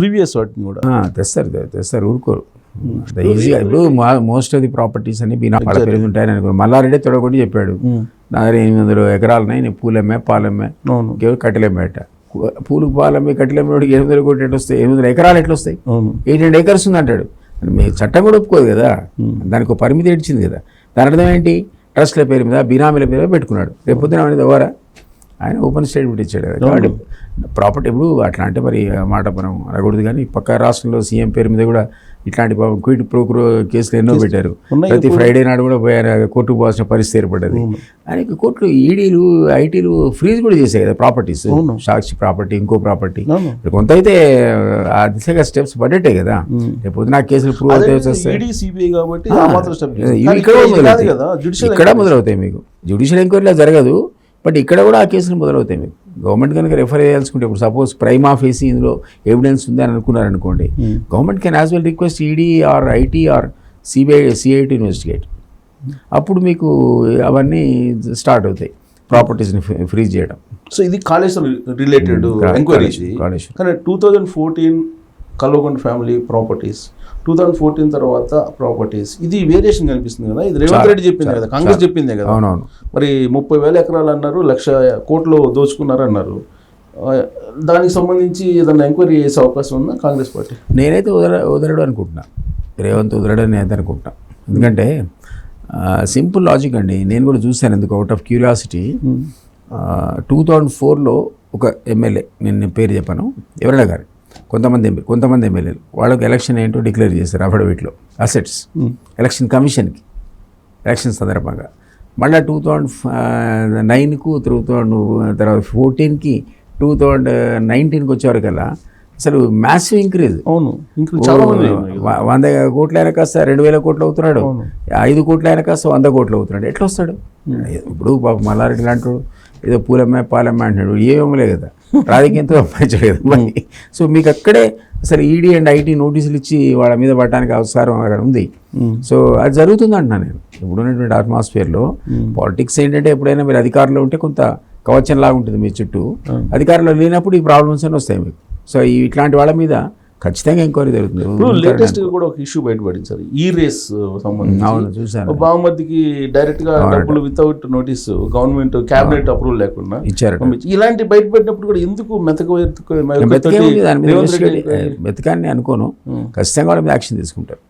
Previous వాటిని కూడా. తెస్తారు తెస్తారు ఊరుకోరు. ఈజీగా ఇప్పుడు మోస్ట్ ఆఫ్ ది ప్రాపర్టీస్ అన్ని బీనా వాళ్ళ పేరు ఉంటాయని అనుకో మల్లారెడ్డి తొడగొట్టి చెప్పాడు. నా దగ్గర ఎనిమిది వందలు ఎకరాలు ఉన్నాయి నేను పూలమ్మే. పాలమ్మే కట్టెలమ్మేట పూలు పాలమ్మే కట్టెలమ్మేవాడికి ఎనిమిది వందలు కోటి ఎట్లా వస్తాయి ఎనిమిది వందల ఎకరాలు ఎట్లా వస్తాయి ఎయిట్ హండ్రెడ్ ఏకర్స్ ఉంది అంటాడు మీ చట్టం కూడా ఒప్పుకోదు కదా? దానికి ఒక పరిమితి ఇచ్చింది కదా? దాని అర్థం ఏంటి? ట్రస్ట్ల పేరు మీద బినామీల పేరు మీద పెట్టుకున్నాడు. రేపు పొద్దున ఎవరా ఆయన ఓపెన్ స్టేట్మెంట్ ఇచ్చాడు. కదా కాబట్టి ప్రాపర్టీ ఇప్పుడు అట్లా అంటే మరి మాట మనం అనకూడదు కానీ పక్క రాష్ట్రంలో సీఎం పేరు మీద కూడా ఇట్లాంటి పాపం క్విట్ ప్రోక్రో కేసులు ఎన్నో పెట్టారు. ప్రతి ఫ్రైడే నాడు కూడా పోయారు కోర్టుకు పోవాల్సిన పరిస్థితి ఏర్పడ్డది. అని కోర్టులు ఈడీలు ఐటీలు ఫ్రీజ్ కూడా చేశాయి కదా ప్రాపర్టీస్. సాక్షి ప్రాపర్టీ ఇంకో ప్రాపర్టీ. కొంత అయితే ఆ దిశగా స్టెప్స్ పడ్డట్టే కదా. రేపు పొద్దున కేసులు ప్రూవ్ అవుతాయి ఇక్కడ మొదలవుతాయి మీకు. జ్యుడిషియల్ ఎంక్వైరీలో జరగదు. బట్ ఇక్కడ కూడా ఆ కేసులు మొదలవుతాయి. మీకు గవర్నమెంట్ కనుక రెఫర్ చేయాల్సుకుంటే ఇప్పుడు సపోజ్ ప్రైమ్ ఆఫీస్ ఇందులో ఎవిడెన్స్ ఉంది అని అనుకున్నారనుకోండి government can as well request ED or IT or CBI CIT investigate అప్పుడు మీకు అవన్నీ స్టార్ట్ అవుతాయి. ప్రాపర్టీస్ని ఫ్రీజ్ చేయడం. సో ఇది కాళేశ్వరం రిలేటెడ్ కా- ఎంక్వైరీ. కానీ two thousand fourteen Kalvakonda family properties two thousand fourteen తర్వాత ప్రాపర్టీస్ ఇది వేరియేషన్ కనిపిస్తుంది కదా. ఇది రేవంత్ రెడ్డి చెప్పింది కదా. కాంగ్రెస్ చెప్పిందే కదా. అవునవును. మరి ముప్పై వేల ఎకరాలు అన్నారు లక్ష కోట్లు దోచుకున్నారు అన్నారు దానికి సంబంధించి ఏదైనా ఎంక్వైరీ చేసే అవకాశం ఉందా కాంగ్రెస్ పార్టీ? నేనైతే వదల వదలడు అనుకుంటున్నా. రేవంత్ వదలడు అని అయితే అనుకుంటున్నా. ఎందుకంటే సింపుల్ లాజిక్ అండి. నేను కూడా చూశాను ఎందుకు out of curiosity two thousand ఫోర్లో ఒక ఎమ్మెల్యే నేను నేను పేరు చెప్పాను ఎవరైనా గారు. కొంతమంది ఎంపీ కొంతమంది ఎమ్మెల్యేలు వాళ్ళకి ఎలక్షన్ ఏంటో డిక్లేర్ చేశారు అఫిడవిట్లో. అసెట్స్ ఎలక్షన్ కమిషన్కి. ఎలక్షన్ సందర్భంగా. మళ్ళీ టూ థౌజండ్ నైన్కు టూ థౌజండ్ తర్వాత ఫోర్టీన్కి టూ థౌజండ్ నైన్టీన్కి వచ్చేవరకల్లా అసలు మ్యాసివ్ ఇంక్రీజ్ అవును. వంద కోట్ల ఆయన కాస్త రెండు వేల కోట్లు అవుతున్నాడు. ఐదు కోట్ల ఆయన కాస్త వంద కోట్లు అవుతున్నాడు. ఎట్లా వస్తాడు? ఇప్పుడు పాప మల్లారెడ్డి లాంటి ఏదో పూలమ్మే పాలమ్మే అంటున్నాడు. ఏమేమలే కదా రాజకీయంతో సంపాదించాడు కదా మరి సో మీకు అక్కడే అసలు ఈడీ అండ్ ఐటీ నోటీసులు ఇచ్చి వాళ్ళ మీద పడటానికి అవసరం అక్కడ ఉంది. సో అది జరుగుతుంది అంటున్నాను నేను. ఇప్పుడున్నటువంటి అట్మాస్ఫియర్లో పాలిటిక్స్ ఏంటంటే ఎప్పుడైనా మీరు అధికారంలో ఉంటే కొంత కవచం లాగా ఉంటుంది మీ చుట్టూ. అధికారంలో లేనప్పుడు ఈ ప్రాబ్లమ్స్ అని వస్తాయి మీకు. సో ఇట్లాంటి వాళ్ళ మీద ఖచ్చితంగా ఎంక్వైరీ జరుగుతుంది. లేటెస్ట్ కూడా ఒక ఇష్యూ బయటపడింది సార్. ఈ రేస్ సంబంధించి. అవును చూశాను. బాగుమతికి డైరెక్ట్గా డబ్బులు without notice government cabinet approval లేకుండా ఇచ్చారు ఇలాంటి బయట పెట్టినప్పుడు కూడా ఎందుకు మెతక మెతకాన్ని అనుకోను. ఖచ్చితంగా వాళ్ళ మీద యాక్షన్ తీసుకుంటారు.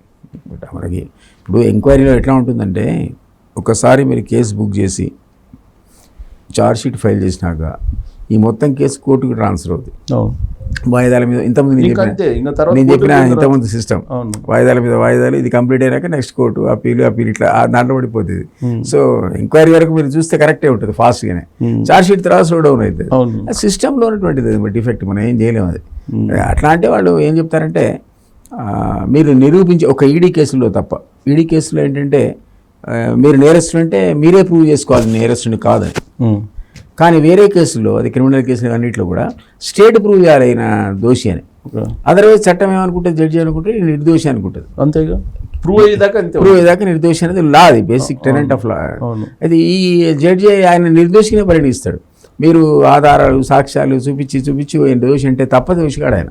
మనకి ఇప్పుడు ఎంక్వైరీలో ఎట్లా ఉంటుందంటే ఒకసారి మీరు కేసు బుక్ చేసి షీట్ ఫైల్ చేసినాక ఈ మొత్తం కేసు కోర్టుకు ట్రాన్స్ఫర్ అవుతుంది వాయిదాల మీద ఇంతకుముందు నేను చెప్పిన ఇంతకుముందు సిస్టమ్ వాయిదాల మీద వాయిదాలు ఇది కంప్లీట్ అయినాక నెక్స్ట్ కోర్టు అప్పీలు అప్పీల్ ఇట్లా దాంట్లో పడిపోతుంది. సో ఎంక్వైరీ వరకు మీరు చూస్తే కరెక్టే ఉంటుంది ఫాస్ట్గానే చార్జ్ షీట్ తర్వాత స్లో డౌన్ అవుతుంది సిస్టంలో ఉన్నటువంటిది అది డిఫెక్ట్ మనం ఏం చేయలేము అది. అట్లా అంటే వాళ్ళు ఏం చెప్తారంటే మీరు నిరూపించి ఒక ఈడీ కేసులో తప్ప ఈడీ కేసులో ఏంటంటే మీరు నేరస్తుడు అంటే మీరే ప్రూవ్ చేసుకోవాలి నేరస్తుని కాదని ఉమ్. కానీ వేరే కేసుల్లో అది క్రిమినల్ కేసులు అన్నింటిలో కూడా స్టేట్ ప్రూవ్ చేయాలి ఆయన దోషి అని. అదర్వైజ్ చట్టం ఏమనుకుంటుంది? జడ్జి అనుకుంటే నిర్దోషి అనుకుంటుంది. అంతేగా ప్రూవ్ అయ్యేదాకా అంతే ప్రూవ్ అయ్యేదాకా నిర్దోషి అనేది లా అది బేసిక్ టెనెంట్ ఆఫ్ లా అది ఈ జడ్జి ఆయన నిర్దోషిగానే పరిగణిస్తాడు. మీరు ఆధారాలు సాక్ష్యాలు చూపించి చూపించి దోషి అంటే తప్ప దోషిగాడు ఆయన.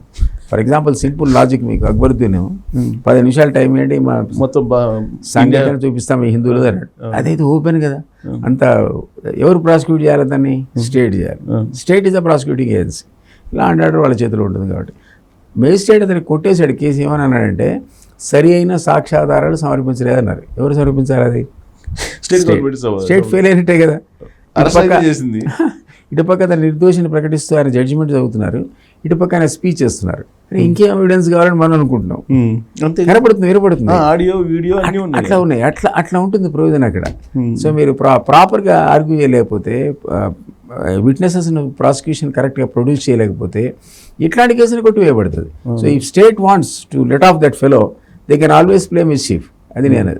ఫర్ ఎగ్జాంపుల్ సింపుల్ లాజిక్ మీకు అక్బరుద్దీన్ పది నిమిషాలు టైం ఏంటి? మా మొత్తం సంఘటన చూపిస్తాం ఈ హిందువులు అన్నాడు. అదైతే ఓపెన్ కదా. అంత ఎవరు ప్రాసిక్యూట్ చేయాలి దాన్ని స్టేట్ చేయాలి. State is the prosecuting agency ఇలా అంటాడు వాళ్ళ చేతిలో ఉంటుంది కాబట్టి. మేజిస్ట్రేట్ అతనికి కొట్టేశాడు కేసు ఏమని అన్నాడంటే సరి అయిన సాక్ష్యాధారాలు సమర్పించలేదన్నారు. ఎవరు సమర్పించాలి అది? స్టేట్ ఫెయిల్ అయినట్టే కదా. ఇటుపక్క తన నిర్దోషిని ప్రకటిస్తూ ఆయన జడ్జిమెంట్ చదువుతున్నారు. ఇటుపక్క ఆయన స్పీచ్ చేస్తున్నారు. ఇంకేం ఎవిడెన్స్ కావాలని మనం అనుకుంటున్నాం. అంతే. కనపడుతుంది వినపడుతుంది. ఆడియో వీడియో అన్నీ ఉన్నాయి. అట్లా ఉన్నాయి. అట్లా అట్లా ఉంటుంది ప్రయోజనం అక్కడ. సో మీరు ప్రా ప్రాపర్గా ఆర్గ్యూ చేయలేకపోతే విట్నెసెస్ ప్రాసిక్యూషన్ కరెక్ట్గా ప్రొడ్యూస్ చేయలేకపోతే ఇట్లాంటి కేసులు కొట్టివేయబడుతుంది. సో ఈ state wants to let off that fellow they can always play mischief అది నేను.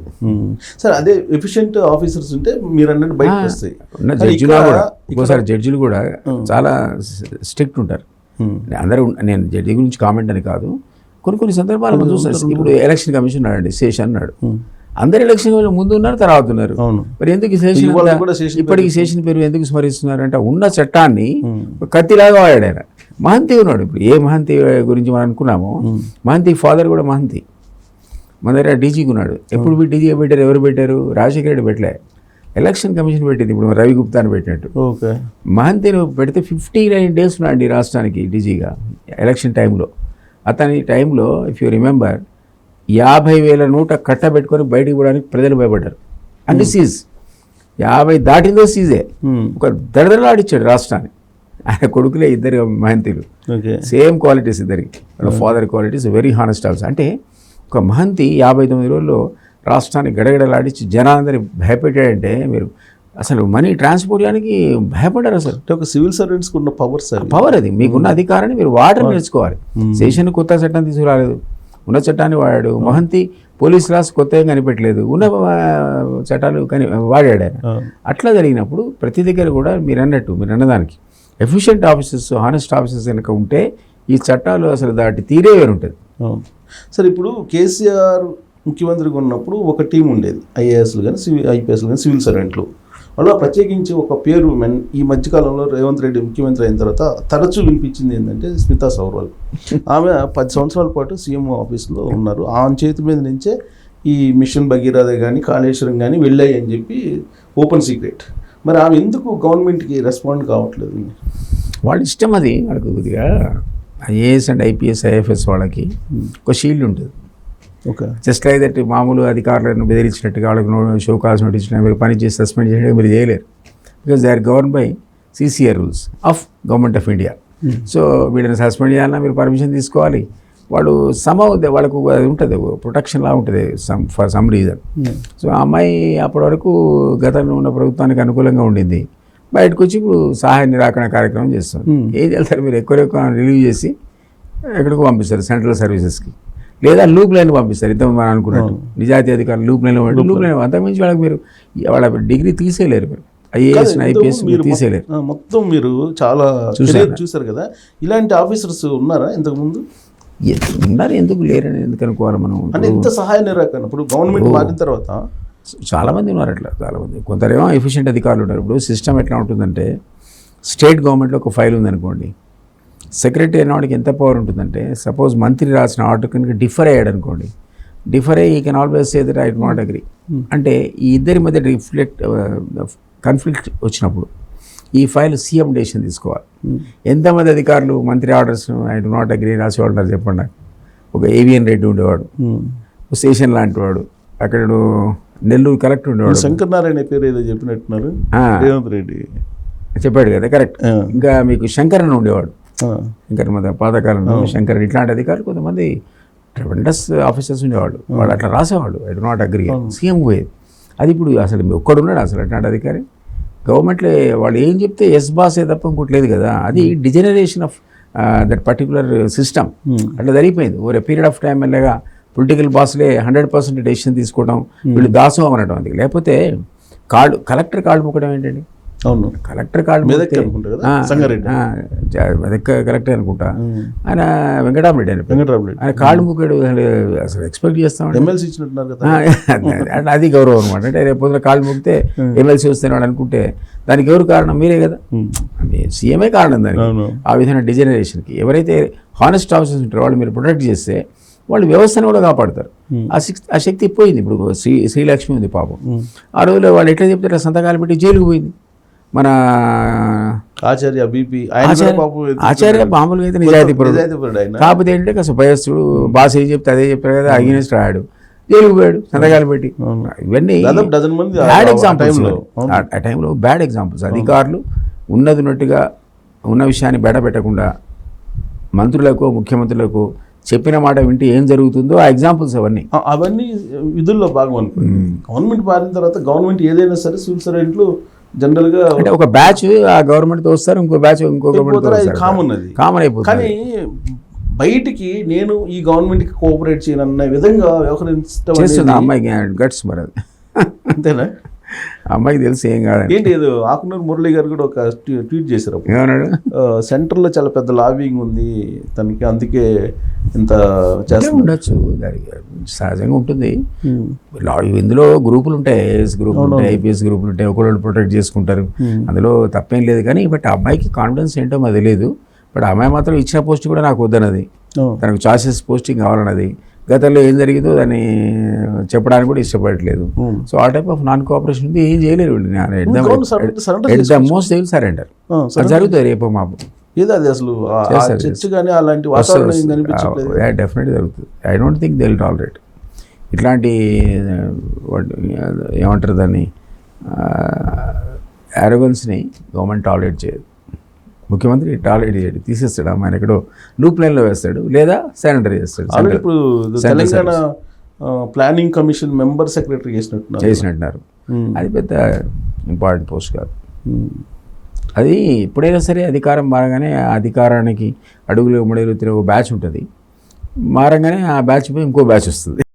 సరే అదే ఎఫిషియెంట్ ఆఫీసర్స్ ఉంటే మీరు అన్నట్టు బయటకు వస్తాయి. జడ్జిలు కూడా ఒక్కోసారి జడ్జిలు కూడా చాలా స్ట్రిక్ట్ ఉంటారు. అందరూ నేను జడ్జి గురించి కామెంట్ అని కాదు. కొన్ని కొన్ని సందర్భాలు మనం ఇప్పుడు ఎలక్షన్ కమిషన్ అన్నాడు శేష్ అన్నాడు. అందరు ఎలక్షన్ ముందు ఉన్నారు తర్వాత ఉన్నారు. మరి ఎందుకు శేషన్ శేషన్ ఇప్పటికి శేషన్ పేరు ఎందుకు స్మరిస్తున్నారు అంటే ఉన్న చట్టాన్ని. కత్తిలాగా వాడాడు ఆయన. మహంతి ఉన్నాడు ఇప్పుడు. ఏ మహంతి గురించి మనం అనుకున్నామో? మహంతి ఫాదర్ కూడా మహంతి. మన దగ్గర డీజీకి ఉన్నాడు. ఎప్పుడు డీజీ పెట్టారు? ఎవరు పెట్టారు? రాజశేఖర రెడ్డి పెట్టలే. ఎలక్షన్ కమిషన్ పెట్టింది. ఇప్పుడు రవి గుప్తాని పెట్టినట్టు. ఓకే. మహంతిని పెడితే ఫిఫ్టీ నైన్ డేస్ ఉన్నాడు ఈ రాష్ట్రానికి డీజీగా ఎలక్షన్ టైంలో. అతని టైంలో ఇఫ్ యూ రిమెంబర్ యాభై వేల నూట కట్టబెట్టుకొని బయటికి పోవడానికి ప్రజలు భయపడ్డారు. అంటే సీజ్ యాభై దాటిందో సీజే ఉమ్. ఒక దడదలాడిచ్చాడు రాష్ట్రాన్ని. ఆయన కొడుకులే ఇద్దరు మహంతిలు. ఓకే. సేమ్ క్వాలిటీస్ ఇద్దరికి. వాళ్ళ father qualities very honest also అంటే ఒక మహంతి యాభై తొమ్మిది రోజుల్లో రాష్ట్రాన్ని గడగడలాడించి జనాలందరినీ భయపెట్టాడంటే మీరు అసలు మనీ ట్రాన్స్పోర్ట్ చేయడానికి భయపడ్డారు అసలు ఒక సివిల్ సర్వెంట్స్కి ఉన్న పవర్స్ అవి పవర్ అది. మీకున్న అధికారాన్ని మీరు వాటర్ నేర్చుకోవాలి. శేషన్ కొత్త చట్టం తీసుకురాలేదు. ఉన్న చట్టాన్ని వాడాడు. మహంతి పోలీస్ లాస్ కొత్తగా కనిపెట్టలేదు. ఉన్న చట్టాలు కని వాడాడు ఆయన. అట్లా జరిగినప్పుడు ప్రతి దగ్గర కూడా మీరు అన్నట్టు మీరు అన్నదానికి ఎఫిషియెంట్ ఆఫీసర్స్ హానెస్ట్ ఆఫీసర్స్ కనుక ఉంటే ఈ చట్టాలు అసలు దాటి తీరే వేరు ఉంటుంది సరే ఇప్పుడు కేసీఆర్ ముఖ్యమంత్రిగా ఉన్నప్పుడు ఒక టీం ఉండేది ఐఏఎస్లు కానీ సివిల్ ఐపీఎస్లు కానీ సివిల్ సర్వెంట్లు. అలా ప్రత్యేకించి ఒక పేరు మెన్ ఈ మధ్యకాలంలో రేవంత్ రెడ్డి ముఖ్యమంత్రి అయిన తర్వాత తరచూ వినిపించింది ఏంటంటే స్మితా సౌర్వాల్. ఆమె పది సంవత్సరాల పాటు సీఎం ఆఫీస్లో ఉన్నారు. ఆమె చేతి మీద నుంచే ఈ మిషన్ భగీరథ కానీ కాళేశ్వరం కానీ వెళ్ళాయి అని చెప్పి ఓపెన్ సీక్రెట్. మరి ఆమె ఎందుకు గవర్నమెంట్కి రెస్పాండ్ కావట్లేదు? వాళ్ళ ఇష్టం అది వాళ్ళకి కొద్దిగా ఐఏఎస్ అండ్ ఐపీఎస్ ఐఎఫ్ఎస్ వాళ్ళకి ఒక షీల్డ్ ఉంటుంది. జస్ట్ లైక్ దట్ మామూలు అధికారులను బెదిరించినట్టుగా వాళ్ళకి షో కాల్స్ నోటీస్ ఇచ్చినా మీరు పని చేసి సస్పెండ్ చేయడం మీరు చేయలేరు. Because they are govern by CCR rules of government of India. So వీళ్ళని సస్పెండ్ చేయాలన్నా మీరు పర్మిషన్ తీసుకోవాలి. వాళ్ళు సమ వాళ్ళకు అది ఉంటుంది ప్రొటెక్షన్ లా ఉంటుంది some for some reason so ఆ అమ్మాయి అప్పటి వరకు గతంలో ఉన్న ప్రభుత్వానికి అనుకూలంగా ఉండింది. బయటకు వచ్చి ఇప్పుడు సహాయ నిరాకరణ కార్యక్రమం చేస్తుంది. ఏం చేస్తారు మీరు ఎక్కువ ఎక్కువ రిలీవ్ చేసి ఎక్కడికి పంపిస్తారు సెంట్రల్ సర్వీసెస్కి. లేదా లూప్ లైన్ పంపిస్తారు. ఇంత మనం అనుకున్నట్టు. నిజాయితీ అధికారులు లూప్ లైన్ లూప్ లైన్ అంతకుమించి వాళ్ళకి మీరు వాళ్ళ డిగ్రీ తీసేయలేరు మీరు. ఐఏఎస్ ఐపీఎస్ తీసేయలేరు. మొత్తం మీరు చాలా చూసారు కదా. ఇలాంటి ఆఫీసర్స్ ఉన్నారా ఇంతకు ముందు? ఎందుకు ఉన్నారు ఎందుకు లేరని ఎందుకు అనుకోవాలి మనం అంటే ఎంత సహాయ నిరాకరణ ఇప్పుడు గవర్నమెంట్ మారిన తర్వాత? చాలామంది ఉన్నారు అట్లా చాలామంది కొందరేమో ఎఫిషియెంట్ అధికారులు ఉన్నారు. ఇప్పుడు సిస్టమ్ ఎట్లా ఉంటుందంటే స్టేట్ గవర్నమెంట్లో ఒక ఫైల్ ఉందనుకోండి. సెక్రటరీ అనేవాడికి ఎంత పవర్ ఉంటుందంటే సపోజ్ మంత్రి రాసిన ఆర్డర్ కనుక డిఫర్ అయ్యాడు అనుకోండి డిఫర్ అయ్యి ఈ can always say that I not agree అంటే ఈ ఇద్దరి మధ్య రిఫ్లెక్ట్ కన్ఫ్లిక్ట్ వచ్చినప్పుడు ఈ ఫైల్ సీఎం డెసిషన్ తీసుకోవాలి. ఎంతమంది అధికారులు మంత్రి orders I do not agree రాసేవాళ్ళు ఉన్నారు చెప్పండి. నాకు ఒక ఏవియన్ రెడ్డి ఉండేవాడు స్టేషన్ లాంటి వాడు అక్కడ నెల్లూరు కలెక్టర్ ఉండేవాడు. శంకర్ నారాయణ పేరు ఏదో చెప్పినట్టున్నారు రేవంత్ రెడ్డి. చెప్పాడు కదా కరెక్ట్ ఇంకా మీకు శంకరన్ ఉండేవాడు. ఇంకా మన పాతకాలంలో శంకరన్ ఇట్లాంటి అధికారులు కొంతమంది ట్రెమెండస్ ఆఫీసర్స్ ఉండేవాళ్ళు. వాళ్ళు అట్లా రాసేవాళ్ళు. I do not agree CM పోయేది అది ఇప్పుడు అసలు ఒక్కడున్నాడు అసలు అట్లాంటి అధికారి? గవర్నమెంట్లో వాళ్ళు ఏం చెప్తే ఎస్ బాసే తప్ప ఇంకోటి లేదు కదా. అది degeneration of that particular system అట్లా జరిగిపోయింది. ఓవర్ పీరియడ్ ఆఫ్ టైం వెళ్ళగా పొలిటికల్ బాస్లే హండ్రెడ్ పర్సెంట్ డెసిషన్ తీసుకోవడం వీళ్ళు దాసం అనడం అది. లేకపోతే కాళ్ళు కలెక్టర్ కాళ్ళు మొక్కడం ఏంటండి? అవును. కలెక్టర్ కాళ్ళు మెదక్ కలెక్టర్ అనుకుంటా. ఆయన వెంకటరామరెడ్డి ఆయన పేరు. వెంకటరామ రెడ్డి ఆయన కాళ్ళు ముక్కడు అసలు ఎక్స్పెక్ట్ చేస్తామంటే ఎమ్మెల్సీ ఇచ్చినట్టున్నారు కదా. అంటే అది గౌరవం అనమాట అంటే రేపు పొద్దున కాళ్ళు ముక్కితే ఎమ్మెల్సీ వస్తున్నాడు అనుకుంటే దానికి ఎవరు కారణం? మీరే కదా. సీఎమే కారణం దానికి. ఆ విధమైన డిజనరేషన్కి ఎవరైతే హానెస్ట్ ఆఫీసర్స్ ఉంటారో వాళ్ళు మీరు ప్రొటెక్ట్ చేస్తే వాళ్ళు వ్యవస్థను కూడా కాపాడతారు. ఆ శక్తి ఆ శక్తి పోయింది. ఇప్పుడు శ్రీ శ్రీలక్ష్మి ఉంది పాపం. ఆ రోజులో వాళ్ళు ఎట్లా చెప్తారు? సంతకాలు పెట్టి జైలుకు పోయింది. మన ఆచార్య బీపీ ఆచార్య మామూలుగా అయితే నిజాయితీ పరుడు. నిజాయితీపరుడు కాకపోతే ఏంటంటే కాస్త భయస్తుడు బాస్ ఏం చెప్తే అదే చెప్పారు కదా అగినెస్ట్ రాడు జైలుకు పోయాడు సంతకాలు పెట్టి. ఇవన్నీ బ్యాడ్ ఎగ్జాంపుల్స్. ఆ టైంలో బ్యాడ్ ఎగ్జాంపుల్స్. అధికారులు ఉన్నది ఉన్నట్టుగా ఉన్న విషయాన్ని బెడ పెట్టకుండా మంత్రులకు ముఖ్యమంత్రులకు చెప్పిన మాట వింటే ఏం జరుగుతుందో ఆ ఎగ్జాంపుల్స్ అవన్నీ. అవన్నీ విధుల్లో భాగం గవర్నమెంట్ మారిన తర్వాత గవర్నమెంట్ ఏదైనా సరే సివిల్ సర్వెంట్లు జనరల్గా అంటే ఒక బ్యాచ్ ఆ గవర్నమెంట్తో వస్తారు ఇంకో బ్యాచ్ ఇంకో గవర్నమెంట్ కామన్ అది కామన్ అయిపోతుంది. కానీ బయటికి నేను ఈ గవర్నమెంట్కి కోఆపరేట్ చేయనన్న విధంగా వ్యవహరించడం అమ్మాయి గట్స్ మరి అంతేనా? అమ్మాయికి తెలిసి ఏం కాదండి. ఏంటి ఏదో ఆకునూరు మురళి గారు కూడా ఒక ట్వీ- ట్వీట్ చేశారు. ఏమన్నాడు? సెంటర్లో చాలా పెద్ద లాబింగ్ ఉంది తనకి అందుకే ఇంత చేస్తుంది ఉండొచ్చు. దానికి సహజంగా ఉంటుంది. ఇందులో గ్రూపులు ఉంటాయి ఏఎస్ గ్రూపులు ఉంటాయి ఐపీఎస్ గ్రూపులు ఉంటాయి ఒకళ్ళు ప్రొటెక్ట్ చేసుకుంటారు. అందులో తప్పేం లేదు కానీ బట్ అమ్మాయికి కాన్ఫిడెన్స్ ఏంటో మాకు తెలియదు. బట్ అమ్మాయి మాత్రం ఇచ్చిన పోస్ట్ కూడా నాకు వద్దన్నది. తనకు చాయిసెస్ పోస్టింగ్ కావాలన్నది. గతంలో ఏం జరిగిందో దాన్ని చెప్పడానికి కూడా ఇష్టపడట్లేదు. సో ఆ టైప్ ఆఫ్ నాన్ కోఆపరేషన్ ఉంది. ఏం చేయలేరు at the most they surrender జరుగుతుంది రేపు మాపు. ఏదో అది అసలు? చర్చ కానీ అలాంటి డెఫినెట్గా జరుగుతుంది. I don't think they will tolerate ఇట్లాంటి ఏమంటారు దాన్ని? అరోగన్స్ని గవర్నమెంట్ టాలరేట్ చేయదు. ముఖ్యమంత్రి టాలరేట్ చేయడు తీసేస్తాడు? అమ్మాయిని ఎక్కడో లూప్ లైన్లో వేస్తాడు లేదా శానిటరీ చేస్తాడు ఇప్పుడు Telangana planning commission member secretary చేసినట్టున్నారు. చేసినట్టున్నారు. అది పెద్ద ఇంపార్టెంట్ పోస్ట్ కాదు. అది ఎప్పుడైనా సరే అధికారం మారగానే ఆ అధికారానికి అడుగులు ముడుగులు తిరిగే ఒక బ్యాచ్ ఉంటుంది. మారగానే ఆ బ్యాచ్ పోయి ఇంకో బ్యాచ్ వస్తుంది.